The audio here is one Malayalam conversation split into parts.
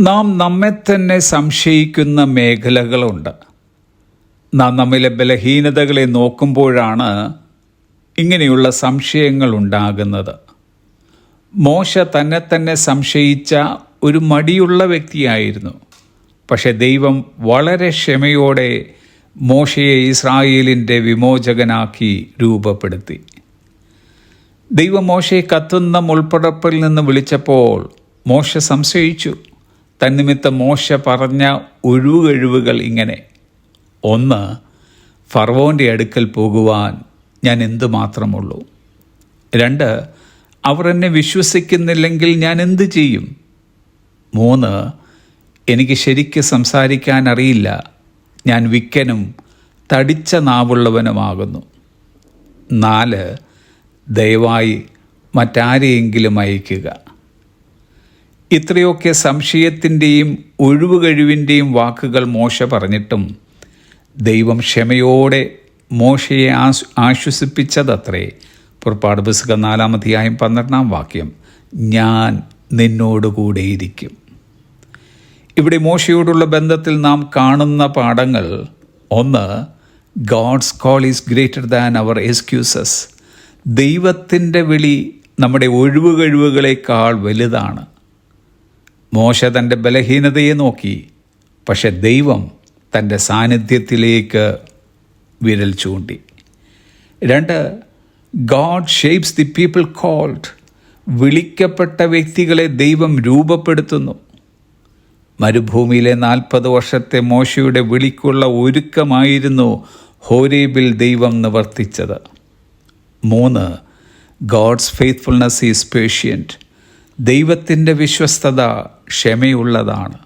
നാം നമ്മെ തന്നെ സംശയിക്കുന്ന മേഖലകളുണ്ട്. നാം നമ്മിലെ ബലഹീനതകളെ നോക്കുമ്പോഴാണ് ഇങ്ങനെയുള്ള സംശയങ്ങൾ ഉണ്ടാകുന്നത്. മോശ തന്നെ തന്നെ സംശയിച്ച ഒരു മടിയുള്ള വ്യക്തിയായിരുന്നു. പക്ഷെ ദൈവം വളരെ ക്ഷമയോടെ മോശയെ ഇസ്രായേലിന്റെ വിമോചകനാക്കി രൂപപ്പെടുത്തി. ദൈവം മോശയെ കത്തുന്ന മുൾപ്പടപ്പിൽ നിന്ന് വിളിച്ചപ്പോൾ മോശ സംശയിച്ചു. തന്നിമിത്തം മോശ പറഞ്ഞ ഒഴിവുകഴിവുകൾ ഇങ്ങനെ. ഒന്ന് ഫർവോന്റെ അടുക്കൽ പോകുവാൻ ഞാൻ എന്തു എന്തുമാത്രമുള്ളൂ? രണ്ട് അവർ എന്നെ വിശ്വസിക്കുന്നില്ലെങ്കിൽ ഞാൻ എന്തു ചെയ്യും? മൂന്ന് എനിക്ക് ശരിക്ക് സംസാരിക്കാൻ അറിയില്ല. ഞാൻ വിക്കനും തടിച്ച നാവുള്ളവനുമാകുന്നു. നാല് ദയവായി മറ്റാരെയെങ്കിലും അയക്കുക ഇത്രയൊക്കെ സംശയത്തിന്റെയും ഒഴിവുകഴിവിന്റെയും വാക്കുകൾ മോശ പറഞ്ഞിട്ടും ദൈവം ക്ഷമയോടെ മോശയെ ആശ് ആശ്വസിപ്പിച്ചതത്രേ. പുറപ്പാട് പുസ്തകം നാലാം അധ്യായം പന്ത്രണ്ടാം വാക്യം. ഞാൻ നിന്നോടുകൂടെയിരിക്കും ഇവിടെ മോശയോടുള്ള ബന്ധത്തിൽ നാം കാണുന്ന പാഠങ്ങൾ. ഒന്ന് God's call is greater than our excuses ദൈവത്തിന്റെ വിളി നമ്മുടെ ഒഴിവുകഴിവുകളേക്കാൾ വലുതാണ്. മോശ തന്റെ ബലഹീനതയെ നോക്കി പക്ഷെ ദൈവം തന്റെ സാന്നിധ്യത്തിലേക്ക് വിരൽ ചൂണ്ടി. രണ്ട് God shapes the people called വിളിക്കപ്പെട്ട വ്യക്തികളെ ദൈവം രൂപപ്പെടുത്തുന്നു. മരുഭൂമിയിലെ നാൽപ്പത് വർഷത്തെ മോശയുടെ വിളിക്കുള്ള ഒരുക്കമായിരുന്നു ഹോരേബിൽ ദൈവം നിവർത്തിച്ചത്. മൂന്ന് ഗോഡ്സ് ഫെയ്ത്ത്ഫുൾനെസ് ഈസ് പേഷ്യന്റ് ദൈവത്തിന്റെ വിശ്വസ്തത ക്ഷമയുള്ളതാണ്.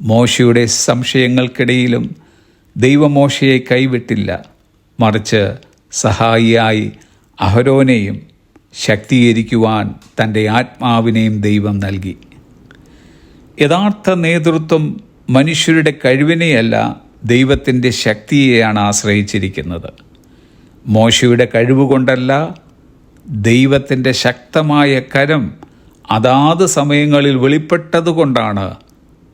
മോശയുടെ സംശയങ്ങൾക്കിടയിലും ദൈവമോശയെ കൈവിട്ടില്ല. മറിച്ച് സഹായിയായി അഹരോനെയും ശക്തീകരിക്കുവാൻ തന്റെ ആത്മാവിനെയും ദൈവം നൽകി. യഥാർത്ഥ നേതൃത്വം മനുഷ്യരുടെ കഴിവിനെയല്ല ദൈവത്തിന്റെ ശക്തിയെയാണ് ആശ്രയിച്ചിരിക്കുന്നത്. മോശയുടെ കഴിവുകൊണ്ടല്ല ദൈവത്തിന്റെ ശക്തമായ കരം അതാത് സമയങ്ങളിൽ വെളിപ്പെട്ടതുകൊണ്ടാണ്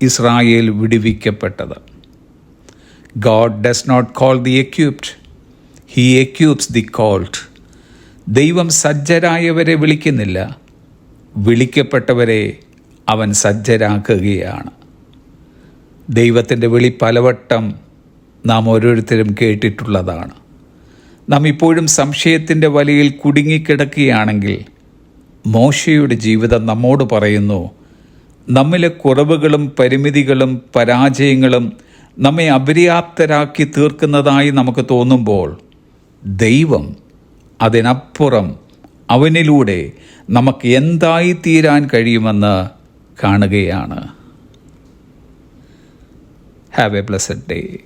Israel വിടുവിക്കപ്പെട്ടത്. God does not call the equipped he equips the called ദൈവം സജ്ജരായവരെ വിളിക്കുന്നില്ല വിളിക്കപ്പെട്ടവരെ അവൻ സജ്ജരാക്കുകയാണ്. ദൈവത്തിന്റെ വിളി പലവട്ടം നാം ഓരോരുത്തരും കേട്ടിട്ടുള്ളതാണ്. നാം ഇപ്പോഴും സംശയത്തിന്റെ വലയിൽ കുടുങ്ങിക്കിടക്കുകയാണെങ്കിൽ മോശയുടെ ജീവിതം നമ്മോട് പറയുന്നു നമ്മിലെ കുറവുകളും പരിമിതികളും പരാജയങ്ങളും നമ്മെ അപര്യാപ്തരാക്കി തീർക്കുന്നതായി നമുക്ക് തോന്നുമ്പോൾ ദൈവം അതിനപ്പുറം അവനിലൂടെ നമുക്ക് എന്തായി തീരാൻ കഴിയുമെന്ന് കാണുകയാണ്. Have A blessed day